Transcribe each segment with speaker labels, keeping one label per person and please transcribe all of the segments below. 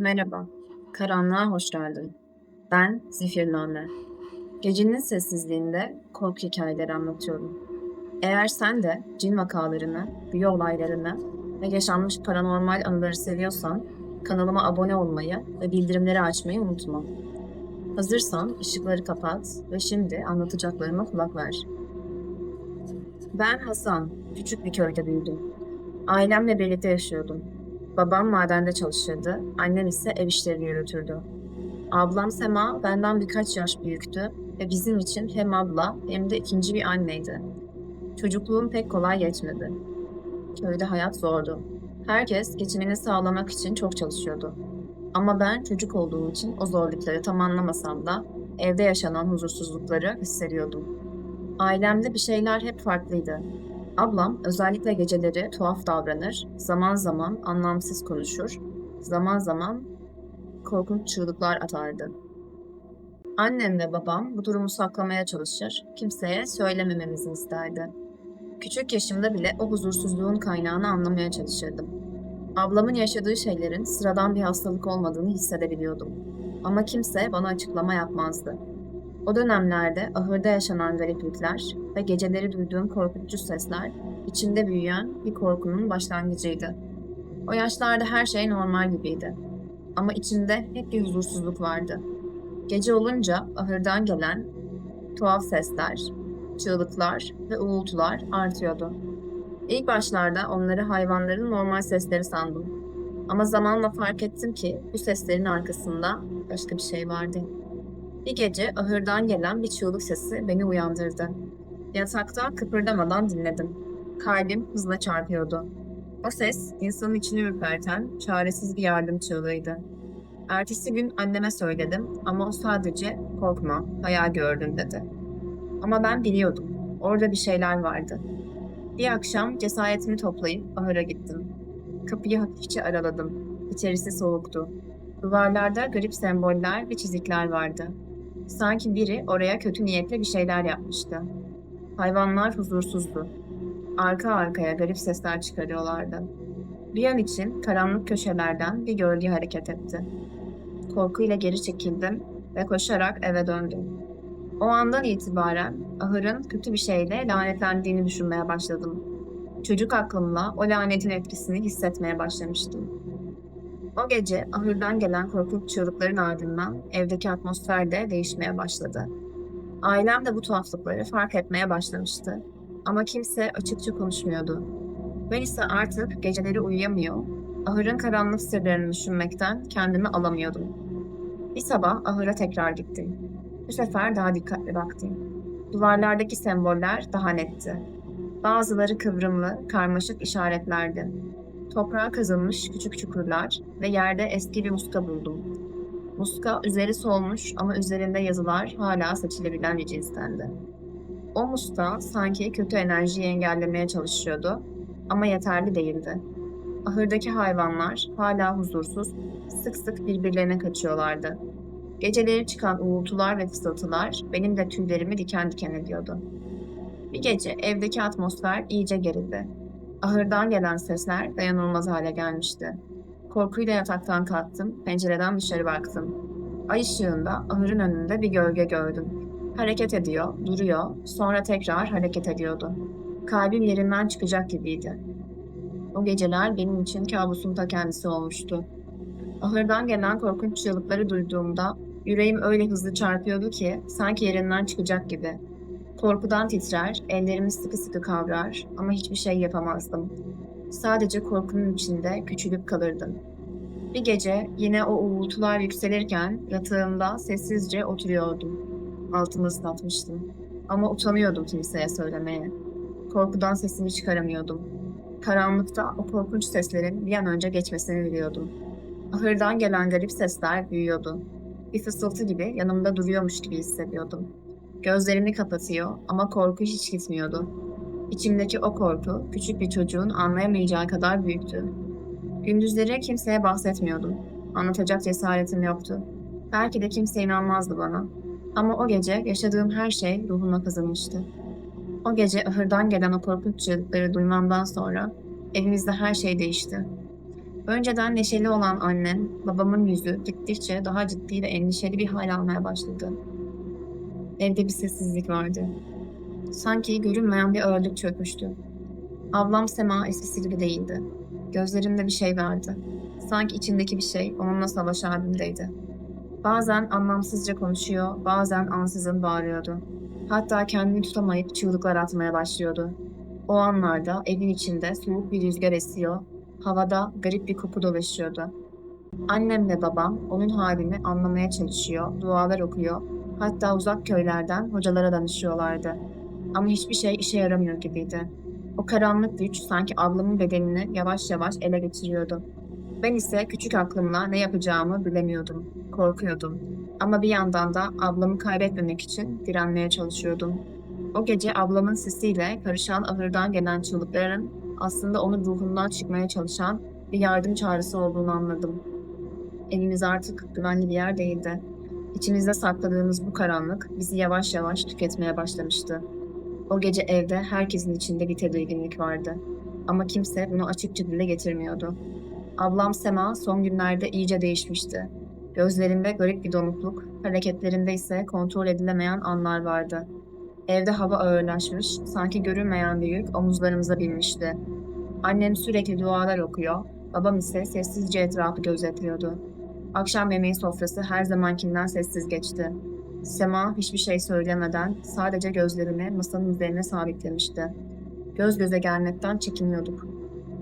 Speaker 1: Merhaba, karanlığa hoş geldin. Ben Zifirname. Gecenin sessizliğinde korku hikayeleri anlatıyorum. Eğer sen de cin vakalarını, büyü olaylarını ve yaşanmış paranormal anıları seviyorsan kanalıma abone olmayı ve bildirimleri açmayı unutma. Hazırsan ışıkları kapat ve şimdi anlatacaklarıma kulak ver. Ben Hasan, küçük bir köyde büyüdüm. Ailemle birlikte yaşıyordum. Babam madende çalışırdı, annem ise ev işlerini yürütürdü. Ablam Sema benden birkaç yaş büyüktü ve bizim için hem abla hem de ikinci bir anneydi. Çocukluğum pek kolay geçmedi. Köyde hayat zordu. Herkes geçimini sağlamak için çok çalışıyordu. Ama ben çocuk olduğum için o zorlukları tam anlamasam da evde yaşanan huzursuzlukları hissediyordum. Ailemde bir şeyler hep farklıydı. Ablam özellikle geceleri tuhaf davranır, zaman zaman anlamsız konuşur, zaman zaman korkunç çığlıklar atardı. Annem ve babam bu durumu saklamaya çalışır, kimseye söylemememizi isterdi. Küçük yaşımda bile o huzursuzluğun kaynağını anlamaya çalışırdım. Ablamın yaşadığı şeylerin sıradan bir hastalık olmadığını hissedebiliyordum. Ama kimse bana açıklama yapmazdı. O dönemlerde ahırda yaşanan gariplikler ve geceleri duyduğum korkutucu sesler içimde büyüyen bir korkunun başlangıcıydı. O yaşlarda her şey normal gibiydi. Ama içimde hep bir huzursuzluk vardı. Gece olunca ahırdan gelen tuhaf sesler, çığlıklar ve uğultular artıyordu. İlk başlarda onları hayvanların normal sesleri sandım. Ama zamanla fark ettim ki bu seslerin arkasında başka bir şey vardı. Bir gece ahırdan gelen bir çığlık sesi beni uyandırdı. Yatakta kıpırdamadan dinledim. Kalbim hızla çarpıyordu. O ses insanın içini ürperten, çaresiz bir yardım çığlığıydı. Ertesi gün anneme söyledim ama o sadece korkma, hayal gördün dedi. Ama ben biliyordum. Orada bir şeyler vardı. Bir akşam cesaretimi toplayıp ahıra gittim. Kapıyı hafifçe araladım. İçerisi soğuktu. Duvarlarda garip semboller ve çizikler vardı. Sanki biri oraya kötü niyetle bir şeyler yapmıştı. Hayvanlar huzursuzdu. Arka arkaya garip sesler çıkarıyorlardı. Bir an için karanlık köşelerden bir gölge hareket etti. Korkuyla geri çekildim ve koşarak eve döndüm. O andan itibaren ahırın kötü bir şeyle lanetlendiğini düşünmeye başladım. Çocuk aklımla o lanetin etkisini hissetmeye başlamıştım. O gece ahırdan gelen korkunç çığlıkların ardından evdeki atmosfer de değişmeye başladı. Ailem de bu tuhaflıkları fark etmeye başlamıştı. Ama kimse açıkça konuşmuyordu. Ben ise artık geceleri uyuyamıyor, ahırın karanlık sırlarını düşünmekten kendimi alamıyordum. Bir sabah ahıra tekrar gittim. Bu sefer daha dikkatli baktım. Duvarlardaki semboller daha netti. Bazıları kıvrımlı, karmaşık işaretlerdi. Toprağa kazılmış küçük çukurlar ve yerde eski bir muska buldum. Muska üzeri solmuş ama üzerinde yazılar hala seçilebilen bir cinstendi. O muska sanki kötü enerjiyi engellemeye çalışıyordu ama yeterli değildi. Ahırdaki hayvanlar hala huzursuz, sık sık birbirlerine kaçıyorlardı. Geceleri çıkan uğultular ve fısıltılar benim de tüylerimi diken diken ediyordu. Bir gece evdeki atmosfer iyice gerildi. Ahırdan gelen sesler dayanılmaz hale gelmişti. Korkuyla yataktan kalktım, pencereden dışarı baktım. Ay ışığında ahırın önünde bir gölge gördüm. Hareket ediyor, duruyor, sonra tekrar hareket ediyordu. Kalbim yerinden çıkacak gibiydi. O geceler benim için kabusun ta kendisi olmuştu. Ahırdan gelen korkunç çığlıkları duyduğumda yüreğim öyle hızlı çarpıyordu ki sanki yerinden çıkacak gibi. Korkudan titrer, ellerimi sıkı sıkı kavrar ama hiçbir şey yapamazdım. Sadece korkunun içinde küçülüp kalırdım. Bir gece yine o uğultular yükselirken yatağımda sessizce oturuyordum. Altımı ıslatmıştım. Ama utanıyordum kimseye söylemeye. Korkudan sesimi çıkaramıyordum. Karanlıkta o korkunç seslerin bir an önce geçmesini biliyordum. Ahırdan gelen garip sesler büyüyordu. Bir fısıltı gibi yanımda duruyormuş gibi hissediyordum. Gözlerimi kapatıyor ama korku hiç gitmiyordu. İçimdeki o korku küçük bir çocuğun anlayamayacağı kadar büyüktü. Gündüzleri kimseye bahsetmiyordum. Anlatacak cesaretim yoktu. Belki de kimse inanmazdı bana. Ama o gece yaşadığım her şey ruhuma kazınmıştı. O gece ahırdan gelen o korkunç çığlıkları duymamdan sonra evimizde her şey değişti. Önceden neşeli olan annem, babamın yüzü gittikçe daha ciddi ve endişeli bir hal almaya başladı. Evde bir sessizlik vardı. Sanki görünmeyen bir ağırlık çökmüştü. Ablam Sema eskisi gibi değildi. Gözlerinde bir şey vardı. Sanki içindeki bir şey onunla savaş halindeydi. Bazen anlamsızca konuşuyor, bazen ansızın bağırıyordu. Hatta kendini tutamayıp çığlıklar atmaya başlıyordu. O anlarda evin içinde soğuk bir rüzgar esiyor, havada garip bir koku dolaşıyordu. Annem ve babam onun halini anlamaya çalışıyor, dualar okuyor, hatta uzak köylerden hocalara danışıyorlardı. Ama hiçbir şey işe yaramıyor gibiydi. O karanlık güç sanki ablamın bedenini yavaş yavaş ele geçiriyordu. Ben ise küçük aklımla ne yapacağımı bilemiyordum. Korkuyordum. Ama bir yandan da ablamı kaybetmemek için direnmeye çalışıyordum. O gece ablamın sesiyle karışan ahırdan gelen çığlıkların aslında onun ruhundan çıkmaya çalışan bir yardım çağrısı olduğunu anladım. Evimiz artık güvenli bir yer değildi. İçimizde sakladığımız bu karanlık bizi yavaş yavaş tüketmeye başlamıştı. O gece evde herkesin içinde bir tedirginlik vardı. Ama kimse bunu açıkça dile getirmiyordu. Ablam Sema son günlerde iyice değişmişti. Gözlerinde garip bir donukluk, hareketlerinde ise kontrol edilemeyen anlar vardı. Evde hava ağırlaşmış, sanki görünmeyen bir yük omuzlarımıza binmişti. Annem sürekli dualar okuyor, babam ise sessizce etrafı gözetliyordu. Akşam yemeği sofrası her zamankinden sessiz geçti. Sema hiçbir şey söylemeden sadece gözlerini masanın üzerine sabitlemişti. Göz göze gelmekten çekinmiyorduk.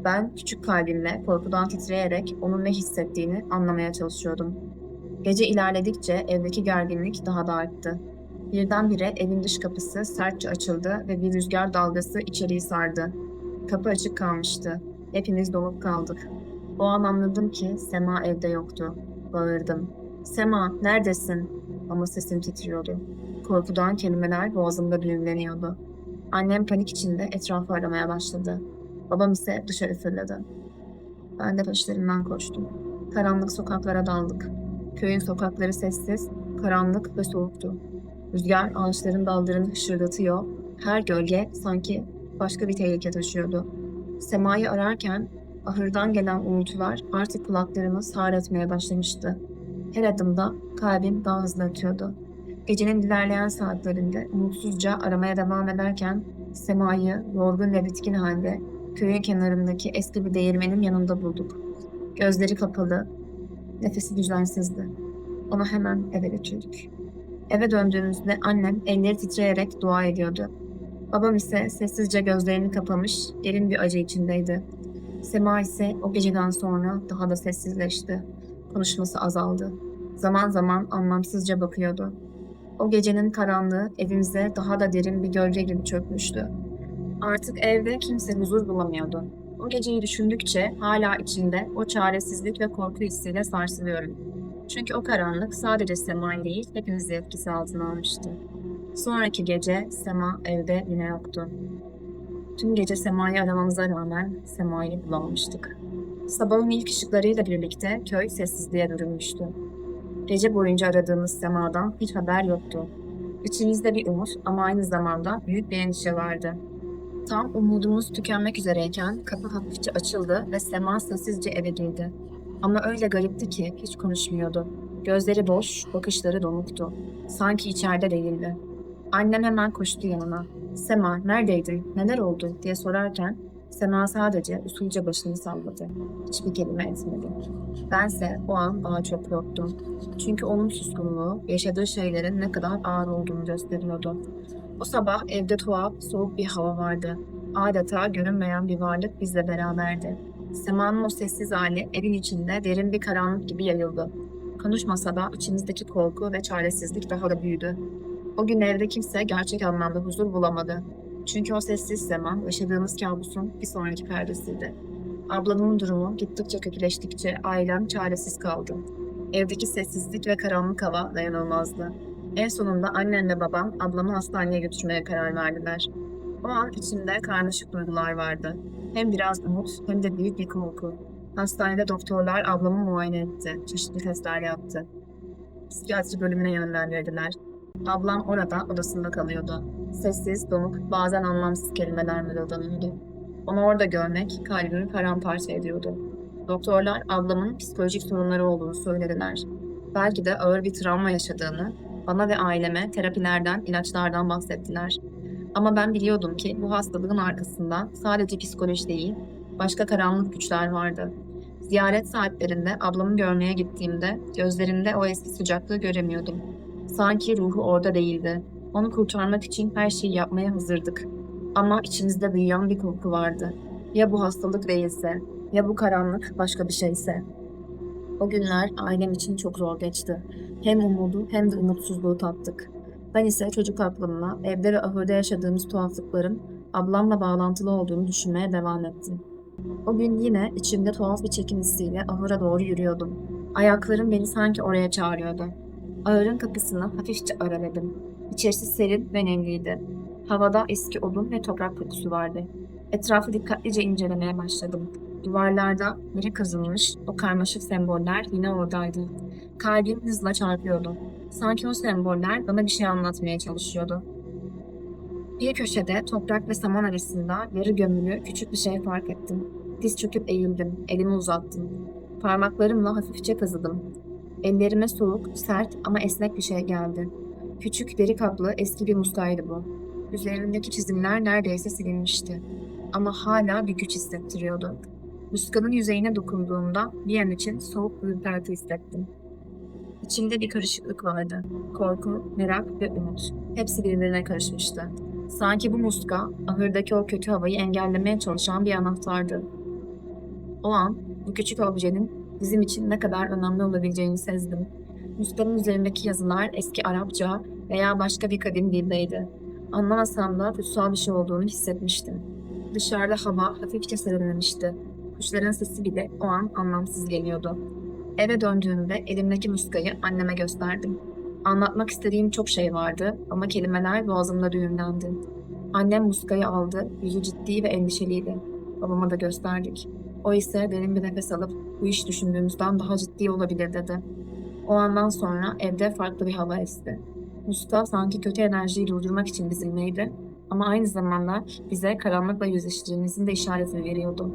Speaker 1: Ben küçük kalbimle korkudan titreyerek onun ne hissettiğini anlamaya çalışıyordum. Gece ilerledikçe evdeki gerginlik daha da arttı. Birdenbire evin dış kapısı sertçe açıldı ve bir rüzgar dalgası içeriği sardı. Kapı açık kalmıştı. Hepimiz donup kaldık. O an anladım ki Sema evde yoktu. Bağırdım. Sema, neredesin? Ama sesim titriyordu. Korkudan kelimeler boğazımda düğümleniyordu. Annem panik içinde etrafı aramaya başladı. Babam ise dışarı fırladı. Ben de peşlerinden koştum. Karanlık sokaklara daldık. Köyün sokakları sessiz, karanlık ve soğuktu. Rüzgar ağaçların dallarını hışırdatıyor, her gölge sanki başka bir tehlike taşıyordu. Semayı ararken ahırdan gelen uğultular artık kulaklarımı sağır etmeye başlamıştı. Her adımda kalbim daha hızlı atıyordu. Gecenin ilerleyen saatlerinde umutsuzca aramaya devam ederken Sema'yı yorgun ve bitkin halde köyün kenarındaki eski bir değirmenin yanında bulduk. Gözleri kapalı, nefesi düzensizdi. Onu hemen eve götürdük. Eve döndüğümüzde annem elleri titreyerek dua ediyordu. Babam ise sessizce gözlerini kapamış, derin bir acı içindeydi. Sema ise o geceden sonra daha da sessizleşti. Konuşması azaldı. Zaman zaman anlamsızca bakıyordu. O gecenin karanlığı evimize daha da derin bir gölge gibi çökmüştü. Artık evde kimse huzur bulamıyordu. O geceyi düşündükçe hala içinde o çaresizlik ve korku hissiyle sarsılıyorum. Çünkü o karanlık sadece Sema'yı değil hepimizi etkisi altına almıştı. Sonraki gece Sema evde yine yoktu. Tüm gece Sema'yı aramamıza rağmen Sema'yı bulamamıştık. Sabahın ilk ışıklarıyla birlikte köy sessizliğe bürünmüştü. Gece boyunca aradığımız Sema'dan hiç haber yoktu. İçimizde bir umut ama aynı zamanda büyük bir endişe vardı. Tam umudumuz tükenmek üzereyken kapı hafifçe açıldı ve Sema sessizce eve girdi. Ama öyle garipti ki hiç konuşmuyordu. Gözleri boş, bakışları donuktu. Sanki içeride değildi. Annem hemen koştu yanına. Sema neredeydin, neler oldu diye sorarken Sema sadece usulca başını salladı. Hiçbir kelime etmedi. Bense o an daha çok korktum. Çünkü onun suskunluğu yaşadığı şeylerin ne kadar ağır olduğunu gösteriyordu. O sabah evde tuhaf, soğuk bir hava vardı. Adeta görünmeyen bir varlık bizle beraberdi. Sema'nın o sessiz hali evin içinde derin bir karanlık gibi yayıldı. Konuşmasa da içimizdeki korku ve çaresizlik daha da büyüdü. O gün evde kimse gerçek anlamda huzur bulamadı. Çünkü o sessiz zaman yaşadığımız kabusun bir sonraki perdesiydi. Ablamın durumu gittikçe kötüleştikçe ailem çaresiz kaldı. Evdeki sessizlik ve karanlık hava dayanılmazdı. En sonunda annem ve babam ablamı hastaneye götürmeye karar verdiler. O an içimde karmaşık duygular vardı. Hem biraz umut hem de büyük bir korku. Hastanede doktorlar ablamı muayene etti. Çeşitli testler yaptı. Psikiyatri bölümüne yönlendirdiler. Ablam orada odasında kalıyordu. Sessiz, donuk, bazen anlamsız kelimeler mırıldanıyordu. Onu orada görmek kalbimi paramparça ediyordu. Doktorlar ablamın psikolojik sorunları olduğunu söylediler. Belki de ağır bir travma yaşadığını, bana ve aileme terapilerden, ilaçlardan bahsettiler. Ama ben biliyordum ki bu hastalığın arkasında sadece psikoloji değil, başka karanlık güçler vardı. Ziyaret saatlerinde ablamı görmeye gittiğimde gözlerinde o eski sıcaklığı göremiyordum. Sanki ruhu orada değildi. Onu kurtarmak için her şeyi yapmaya hazırdık. Ama içimizde büyüyen bir korku vardı. Ya bu hastalık değilse, ya bu karanlık başka bir şeyse. O günler ailem için çok zor geçti. Hem umudu hem de umutsuzluğu tattık. Ben ise çocuk aklımla evde ve ahırda yaşadığımız tuhaflıkların ablamla bağlantılı olduğunu düşünmeye devam ettim. O gün yine içimde tuhaf bir çekim ahıra doğru yürüyordum. Ayaklarım beni sanki oraya çağırıyordu. Ahırın kapısını hafifçe araladım. İçerisi serin ve nemliydi. Havada eski odun ve toprak kokusu vardı. Etrafı dikkatlice incelemeye başladım. Duvarlarda yeri kazılmış o karmaşık semboller yine oradaydı. Kalbim hızla çarpıyordu. Sanki o semboller bana bir şey anlatmaya çalışıyordu. Bir köşede toprak ve saman arasında yarı gömülü küçük bir şey fark ettim. Diz çöküp eğildim, elimi uzattım. Parmaklarımla hafifçe kazıdım. Ellerime soğuk, sert ama esnek bir şey geldi. Küçük, deri kaplı eski bir muskaydı bu. Üzerindeki çizimler neredeyse silinmişti. Ama hala bir güç hissettiriyordu. Muskanın yüzeyine dokunduğumda bir an için soğuk bir ürperti hissettim. İçimde bir karışıklık vardı. Korku, merak ve umut. Hepsi birbirine karışmıştı. Sanki bu muska, ahırdaki o kötü havayı engellemeye çalışan bir anahtardı. O an bu küçük objenin bizim için ne kadar önemli olabileceğini sezdim. Muskanın üzerindeki yazılar eski Arapça veya başka bir kadim dildeydi. Anlamasam da kutsal bir şey olduğunu hissetmiştim. Dışarıda hava hafifçe serinlemişti. Kuşların sesi bile o an anlamsız geliyordu. Eve döndüğümde elimdeki muskayı anneme gösterdim. Anlatmak istediğim çok şey vardı ama kelimeler boğazımda düğümlendi. Annem muskayı aldı, yüzü ciddi ve endişeliydi. Babama da gösterdik. O ise derin bir nefes alıp bu iş düşündüğümüzden daha ciddi olabilir dedi. O andan sonra evde farklı bir hava esti. Muska sanki kötü enerjiyi durdurmak için dizilmeydi ama aynı zamanda bize karanlıkla yüzleşeceğimizin de işaretini veriyordu.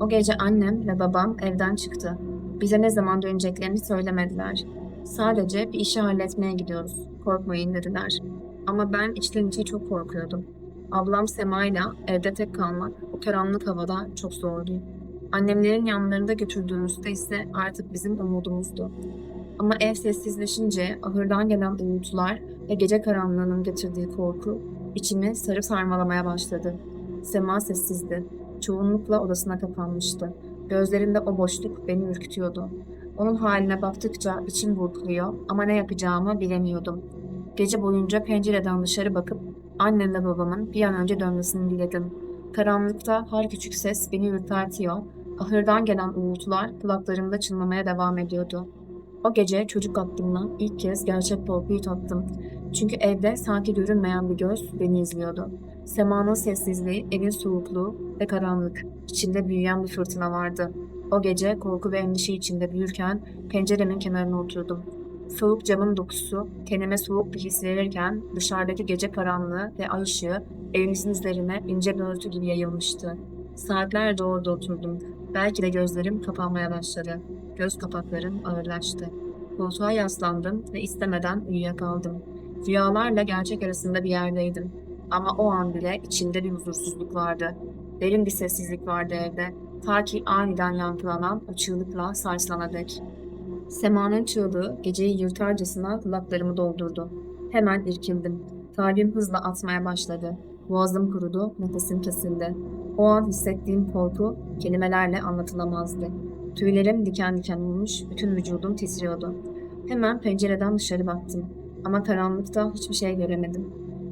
Speaker 1: O gece annem ve babam evden çıktı. Bize ne zaman döneceklerini söylemediler. Sadece bir işi halletmeye gidiyoruz. Korkmayın dediler. Ama ben içten içe çok korkuyordum. Ablam Sema'yla evde tek kalmak o karanlık havada çok zordu. Annemlerin yanlarında götürdüğümüzde ise artık bizim umudumuzdu. Ama ev sessizleşince ahırdan gelen uğultular ve gece karanlığının getirdiği korku içimi sarıp sarmalamaya başladı. Sema sessizdi. Çoğunlukla odasına kapanmıştı. Gözlerinde o boşluk beni ürkütüyordu. Onun haline baktıkça içim burkuluyor ama ne yapacağımı bilemiyordum. Gece boyunca pencereden dışarı bakıp annemle babamın bir an önce dönmesini diledim. Karanlıkta her küçük ses beni ürpertiyor, ahırdan gelen uğultular kulaklarımda çınlamaya devam ediyordu. O gece çocuk aklımla ilk kez gerçek korkuyu tattım. Çünkü evde sanki görünmeyen bir göz beni izliyordu. Semanın sessizliği, evin soğukluğu ve karanlık. İçinde büyüyen bir fırtına vardı. O gece korku ve endişe içinde büyürken penceremin kenarına oturdum. Soğuk camın dokusu tenime soğuk bir his verirken dışarıdaki gece karanlığı ve ay ışığı evimizin üzerine ince bir örtü gibi yayılmıştı. Saatlerce orada oturdum. Belki de gözlerim kapanmaya başladı. Göz kapaklarım ağırlaştı. Koltuğa yaslandım ve istemeden uyuyakaldım. Rüyalarla gerçek arasında bir yerdeydim. Ama o an bile içinde bir huzursuzluk vardı. Derin bir sessizlik vardı evde. Ta ki aniden yankılanan o çığlıkla sarsılana dek. Sema'nın çığlığı geceyi yırtarcasına kulaklarımı doldurdu. Hemen irkildim. Kalbim hızla atmaya başladı. Boğazım kurudu, nefesim kesildi. O an hissettiğim korku kelimelerle anlatılamazdı. Tüylerim diken diken olmuş, bütün vücudum titriyordu. Hemen pencereden dışarı baktım. Ama karanlıkta hiçbir şey göremedim.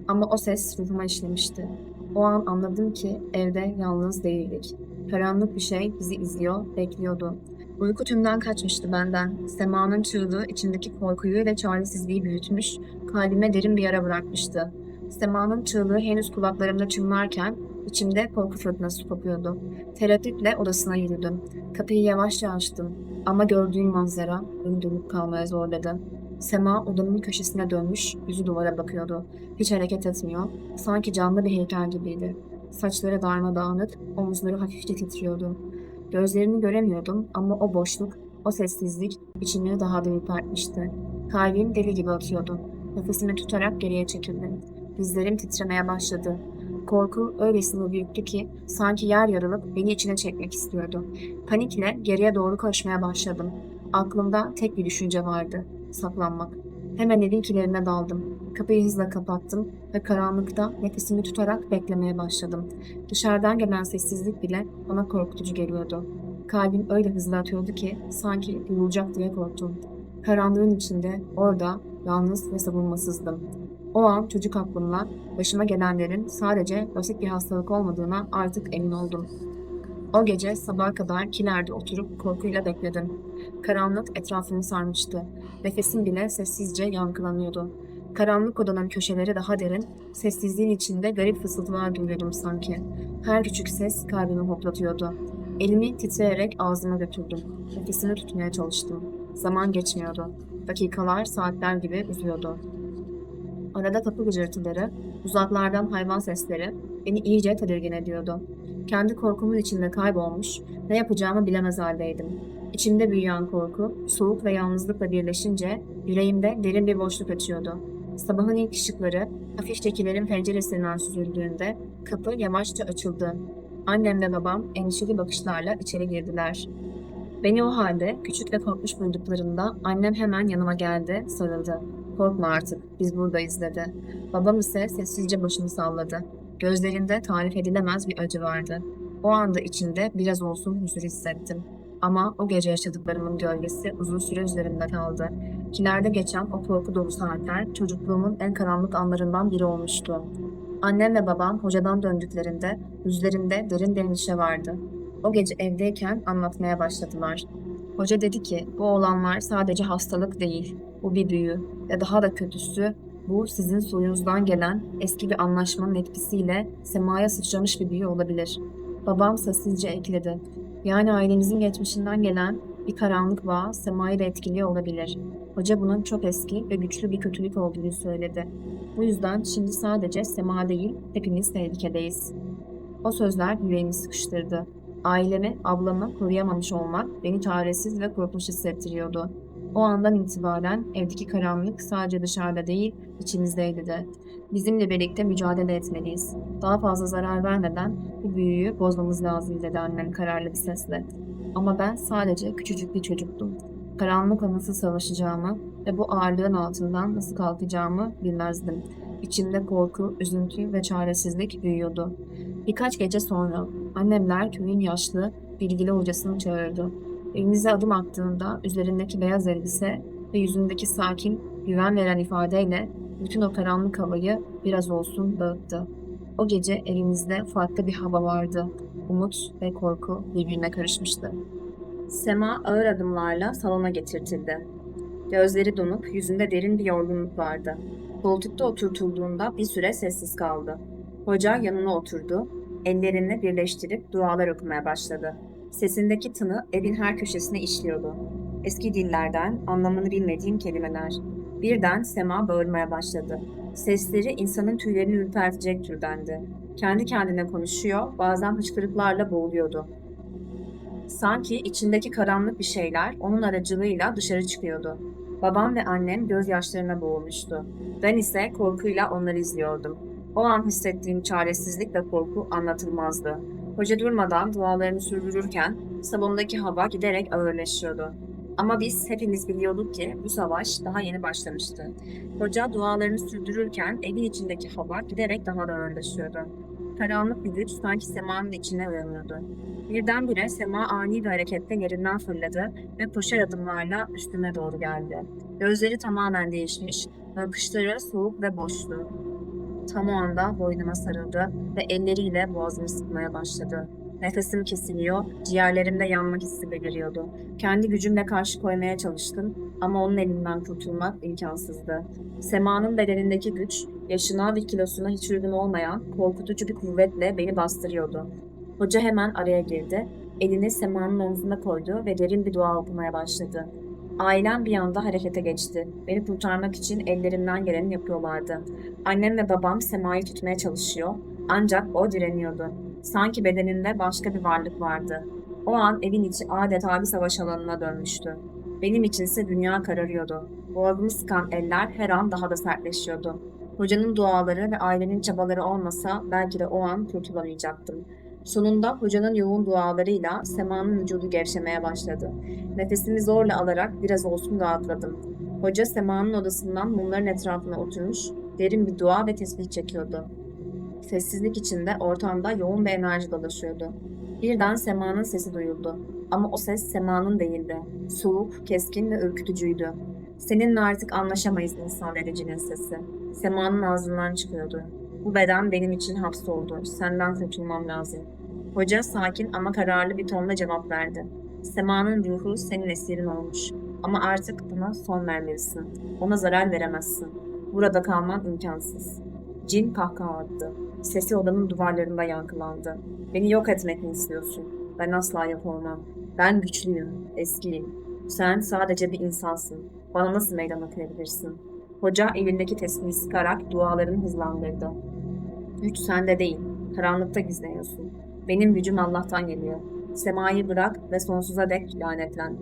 Speaker 1: Ama o ses ruhuma işlemişti. O an anladım ki evde yalnız değildik. Karanlık bir şey bizi izliyor, bekliyordu. Uyku tümden kaçmıştı benden. Sema'nın çığlığı içindeki korkuyu ve çaresizliği büyütmüş, kalbime derin bir yara bırakmıştı. Sema'nın çığlığı henüz kulaklarımda çınlarken içimde korku fırtınası kopuyordu. Tereddütle odasına yürüdüm. Kapıyı yavaşça açtım. Ama gördüğüm manzara beni dönüp kalmaya zorladı. Sema odanın köşesine dönmüş, yüzü duvara bakıyordu. Hiç hareket etmiyor, sanki canlı bir heykel gibiydi. Saçları darmadağınık, omuzları hafifçe titriyordu. Gözlerini göremiyordum ama o boşluk, o sessizlik içimi daha da ürpertmişti. Kalbim deli gibi atıyordu. Nefesimi tutarak geriye çekildim. Dizlerim titremeye başladı. Korku öylesine büyüktü ki sanki yer yarılıp beni içine çekmek istiyordu. Panikle geriye doğru koşmaya başladım. Aklımda tek bir düşünce vardı. Saklanmak. Hemen evin kilerine daldım. Kapıyı hızla kapattım ve karanlıkta nefesimi tutarak beklemeye başladım. Dışarıdan gelen sessizlik bile bana korkutucu geliyordu. Kalbim öyle hızlı atıyordu ki sanki yorulacak diye korktum. Karanlığın içinde orada yalnız ve savunmasızdım. O an çocuk aklımla başıma gelenlerin sadece basit bir hastalık olmadığına artık emin oldum. O gece sabaha kadar kilerde oturup korkuyla bekledim. Karanlık etrafımı sarmıştı. Nefesim bile sessizce yankılanıyordu. Karanlık odanın köşeleri daha derin, sessizliğin içinde garip fısıltılar duyuyordum sanki. Her küçük ses kalbimi hoplatıyordu. Elimi titreyerek ağzıma götürdüm. Nefesimi tutmaya çalıştım. Zaman geçmiyordu. Dakikalar saatler gibi uzuyordu. Arada kapı gıcırtıları, uzaklardan hayvan sesleri beni iyice tedirgin ediyordu. Kendi korkumun içinde kaybolmuş, ne yapacağımı bilemez haldeydim. İçimde büyüyen korku, soğuk ve yalnızlıkla birleşince yüreğimde derin bir boşluk açıyordu. Sabahın ilk ışıkları hafifçekilerin penceresinden süzüldüğünde kapı yavaşça açıldı. Annem ve babam endişeli bakışlarla içeri girdiler. Beni o halde küçük ve korkmuş bulduklarında annem hemen yanıma geldi, sarıldı. Korkma artık, biz buradayız dedi. Babam ise sessizce başını salladı. Gözlerinde tarif edilemez bir acı vardı. O anda içinde biraz olsun huzur hissettim. Ama o gece yaşadıklarımın gölgesi uzun süre üzerimde kaldı. Kilerde geçen o korku dolu saatler çocukluğumun en karanlık anlarından biri olmuştu. Annem ve babam hocadan döndüklerinde yüzlerinde derin endişe vardı. O gece evdeyken anlatmaya başladılar. Hoca dedi ki bu olanlar sadece hastalık değil, bu bir büyü ve daha da kötüsü bu sizin soyunuzdan gelen eski bir anlaşmanın etkisiyle semaya sıçramış bir büyü olabilir. Babam sessizce ekledi. Yani ailemizin geçmişinden gelen bir karanlık bağ semayı da etkiliyor olabilir. Hoca bunun çok eski ve güçlü bir kötülük olduğunu söyledi. Bu yüzden şimdi sadece sema değil, hepimiz tehlikedeyiz. O sözler yüreğimi sıkıştırdı. Ailemi, ablamı koruyamamış olmak beni çaresiz ve korkmuş hissettiriyordu. O andan itibaren evdeki karanlık sadece dışarıda değil, içimizdeydi de. Bizimle birlikte mücadele etmeliyiz. Daha fazla zarar vermeden bu büyüyü bozmamız lazım dedi annem kararlı bir sesle. Ama ben sadece küçücük bir çocuktum. Karanlıkla nasıl savaşacağımı ve bu ağırlığın altından nasıl kalkacağımı bilmezdim. İçimde korku, üzüntü ve çaresizlik büyüyordu. Birkaç gece sonra annemler köyün yaşlı, bilgili hocasını çağırdı. Evimize adım attığında üzerindeki beyaz elbise ve yüzündeki sakin, güven veren ifadeyle bütün o karanlık havayı biraz olsun dağıttı. O gece evimizde farklı bir hava vardı. Umut ve korku birbirine karışmıştı. Sema ağır adımlarla salona getirtildi. Gözleri donuk, yüzünde derin bir yorgunluk vardı. Koltukta oturtulduğunda bir süre sessiz kaldı. Hoca yanına oturdu, ellerini birleştirip dualar okumaya başladı. Sesindeki tını evin her köşesine işliyordu. Eski dillerden anlamını bilmediğim kelimeler. Birden Sema bağırmaya başladı. Sesleri insanın tüylerini ürpertecek türdendi. Kendi kendine konuşuyor, bazen hıçkırıklarla boğuluyordu. Sanki içindeki karanlık bir şeyler onun aracılığıyla dışarı çıkıyordu. Babam ve annem gözyaşlarına boğulmuştu. Ben ise korkuyla onları izliyordum. O an hissettiğim çaresizlik ve korku anlatılmazdı. Hoca durmadan dualarını sürdürürken salondaki hava giderek ağırlaşıyordu. Ama biz hepimiz biliyorduk ki bu savaş daha yeni başlamıştı. Hoca dualarını sürdürürken evin içindeki hava giderek daha da ağırlaşıyordu. Karanlık bir güç sanki semanın içine uyanıyordu. Birdenbire sema ani bir hareketle yerinden fırladı ve koşar adımlarla üstüme doğru geldi. Gözleri tamamen değişmiş, bakışları soğuk ve boştu. Tam o anda boynuma sarıldı ve elleriyle boğazımı sıkmaya başladı. Nefesim kesiliyor, ciğerlerimde yanmak hissi beliriyordu. Kendi gücümle karşı koymaya çalıştım ama onun elinden kurtulmak imkansızdı. Sema'nın bedenindeki güç, yaşına ve kilosuna hiç uygun olmayan korkutucu bir kuvvetle beni bastırıyordu. Hoca hemen araya girdi, elini Sema'nın omzuna koydu ve derin bir dua okumaya başladı. Ailem bir anda harekete geçti. Beni kurtarmak için ellerinden geleni yapıyorlardı. Annem ve babam Sema'yı tutmaya çalışıyor. Ancak o direniyordu. Sanki bedeninde başka bir varlık vardı. O an evin içi adeta bir savaş alanına dönmüştü. Benim içinse dünya kararıyordu. Boğazımı sıkan eller her an daha da sertleşiyordu. Hocanın duaları ve ailenin çabaları olmasa belki de o an kurtulamayacaktım. Sonunda hocanın yoğun dualarıyla semanın vücudu gevşemeye başladı. Nefesimi zorla alarak biraz olsun rahatladım. Hoca semanın odasından mumların etrafına oturmuş, derin bir dua ve tesbih çekiyordu. Sessizlik içinde ortamda yoğun bir enerji dolaşıyordu. Birden semanın sesi duyuldu. Ama o ses semanın değildi. Soğuk, keskin ve ürkütücüydü. Seninle artık anlaşamayız insan vericinin sesi. Semanın ağzından çıkıyordu. Bu beden benim için hapsoldu. Senden kurtulmam lazım. Hoca sakin ama kararlı bir tonla cevap verdi. Semanın ruhu senin esirin olmuş. Ama artık buna son vermelisin. Ona zarar veremezsin. Burada kalman imkansız. Cin kahkaha attı. Sesi odanın duvarlarında yankılandı. Beni yok etmek mi istiyorsun? Ben asla yok olmam. Ben güçlüyüm, eskiyim. Sen sadece bir insansın. Bana nasıl meydan okuyabilirsin? Hoca elindeki tesbihi sıkarak dualarını hızlandırdı. Güç sende değil, karanlıkta gizleniyorsun. Benim gücüm Allah'tan geliyor. Semayı bırak ve sonsuza dek lanetlen.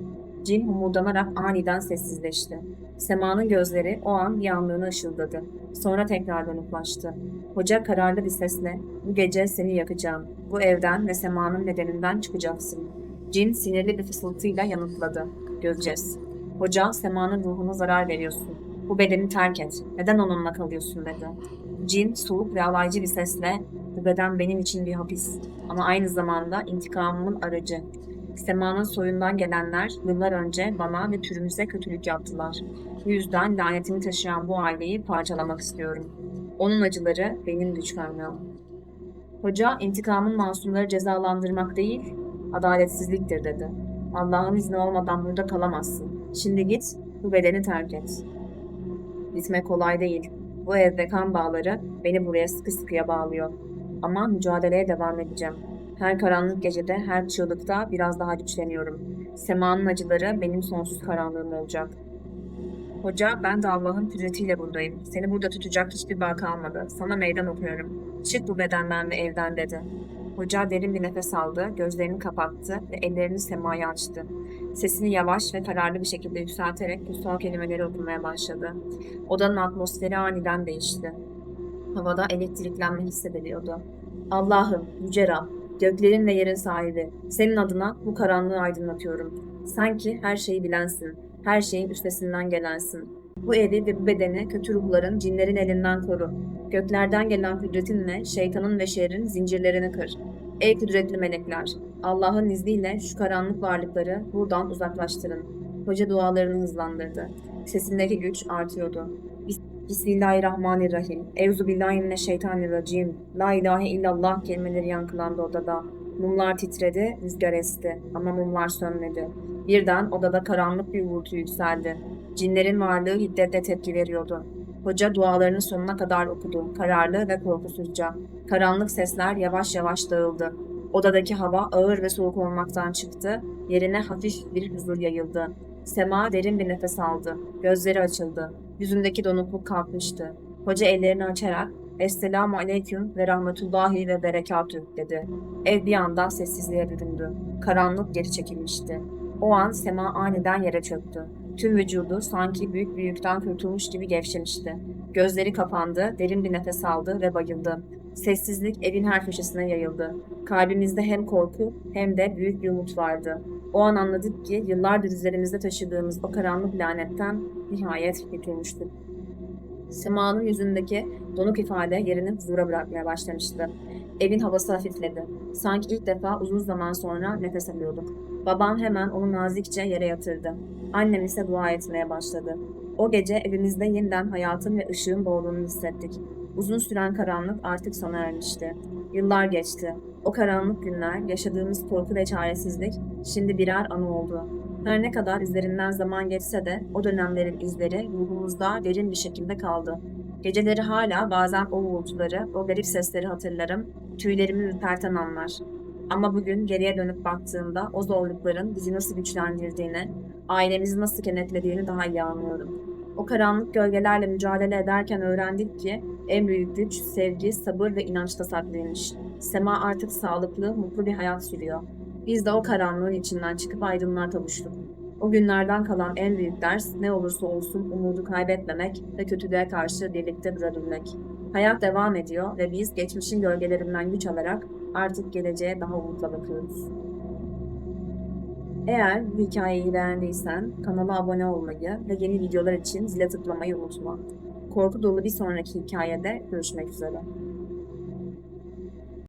Speaker 1: Cin humurdanarak aniden sessizleşti. Sema'nın gözleri o an bir anlığına ışıldadı. Sonra tekrar dönüplaştı. Hoca kararlı bir sesle, bu gece seni yakacağım. Bu evden ve Sema'nın bedeninden çıkacaksın. Cin sinirli bir fısıltıyla yanıtladı. Göreceğiz. Hoca, Sema'nın ruhuna zarar veriyorsun. Bu bedeni terk et. Neden onunla kalıyorsun dedi. Cin, soğuk ve alaycı bir sesle, bu beden benim için bir hapis. Ama aynı zamanda intikamımın aracı. Sema'nın soyundan gelenler yıllar önce bana ve türümüze kötülük yaptılar. Bu yüzden lanetimi taşıyan bu aileyi parçalamak istiyorum. Onun acıları benim güç kaynağım. Hoca intikamın masumları cezalandırmak değil, adaletsizliktir dedi. Allah'ın izni olmadan burada kalamazsın. Şimdi git, bu bedeni terk et. Gitmek kolay değil. Bu evde kan bağları beni buraya sıkı sıkıya bağlıyor. Ama mücadeleye devam edeceğim. Her karanlık gecede, her çığlıkta biraz daha güçleniyorum. Semanın acıları benim sonsuz karanlığım olacak. Hoca, ben de Allah'ın kudretiyle buradayım. Seni burada tutacak hiçbir bağ kalmadı. Sana meydan okuyorum. Çık bu bedenden ve evden dedi. Hoca derin bir nefes aldı, gözlerini kapattı ve ellerini semaya açtı. Sesini yavaş ve kararlı bir şekilde yükselterek kutsal kelimeleri okumaya başladı. Odanın atmosferi aniden değişti. Havada elektriklenme hissediliyordu. Allah'ım, Yüce Rab, göklerin ve yerin sahibi, senin adına bu karanlığı aydınlatıyorum. Sanki her şeyi bilensin, her şeyin üstesinden gelensin. Bu evi ve bu bedeni kötü ruhların, cinlerin elinden koru. Göklerden gelen kudretinle şeytanın ve şerrin zincirlerini kır. Ey kudretli melekler, Allah'ın izniyle şu karanlık varlıkları buradan uzaklaştırın. Hoca dualarını hızlandırdı. Sesindeki güç artıyordu. Bismillahirrahmanirrahim. Evzu billahi mineşşeytanirracim. La ilahe illallah kelimeleri yankılandı odada. Mumlar titredi, rüzgar esti ama mumlar sönmedi. Birden odada karanlık bir uğultu yükseldi. Cinlerin varlığı hiddetle tepki veriyordu. Hoca dualarının sonuna kadar okudu, kararlı ve korkusuzca. Karanlık sesler yavaş yavaş dağıldı. Odadaki hava ağır ve soğuk olmaktan çıktı, yerine hafif bir huzur yayıldı. Sema derin bir nefes aldı, gözleri açıldı, yüzündeki donukluk kalkmıştı. Hoca ellerini açarak, Esselamu aleyküm ve rahmetullahi ve berekatü dedi. Ev bir anda sessizliğe büründü. Karanlık geri çekilmişti. O an Sema aniden yere çöktü. Tüm vücudu sanki büyük bir yükten kurtulmuş gibi gevşemişti. Gözleri kapandı, derin bir nefes aldı ve bayıldı. Sessizlik evin her köşesine yayıldı. Kalbimizde hem korku hem de büyük bir umut vardı. O an anladık ki yıllardır üzerimizde taşıdığımız o karanlık lanetten nihayet kurtulmuştuk. Sema'nın yüzündeki donuk ifade yerini huzura bırakmaya başlamıştı. Evin havası hafifledi. Sanki ilk defa uzun zaman sonra nefes alıyorduk. Babam hemen onu nazikçe yere yatırdı. Annem ise dua etmeye başladı. O gece evimizde yeniden hayatın ve ışığın doğduğunu hissettik. Uzun süren karanlık artık sona ermişti. Yıllar geçti. O karanlık günler, yaşadığımız korku ve çaresizlik şimdi birer anı oldu. Her ne kadar üzerinden zaman geçse de o dönemlerin izleri ruhumuzda derin bir şekilde kaldı. Geceleri hala bazen o uğultuları, o garip sesleri hatırlarım, tüylerimi ürperten anlar. Ama bugün geriye dönüp baktığımda o zorlukların bizi nasıl güçlendirdiğini, ailemizi nasıl kenetlediğini daha iyi anlıyorum. O karanlık gölgelerle mücadele ederken öğrendik ki en büyük güç sevgi, sabır ve inançta saklıymış. Sema artık sağlıklı, mutlu bir hayat sürüyor. Biz de o karanlığın içinden çıkıp aydınlığa kavuştuk. O günlerden kalan en büyük ders ne olursa olsun umudu kaybetmemek ve kötülüğe karşı birlikte durabilmek. Hayat devam ediyor ve biz geçmişin gölgelerinden güç alarak artık geleceğe daha umutla bakıyoruz. Eğer bu hikayeyi beğendiysen kanala abone olmayı ve yeni videolar için zile tıklamayı unutma. Korku dolu bir sonraki hikayede görüşmek üzere.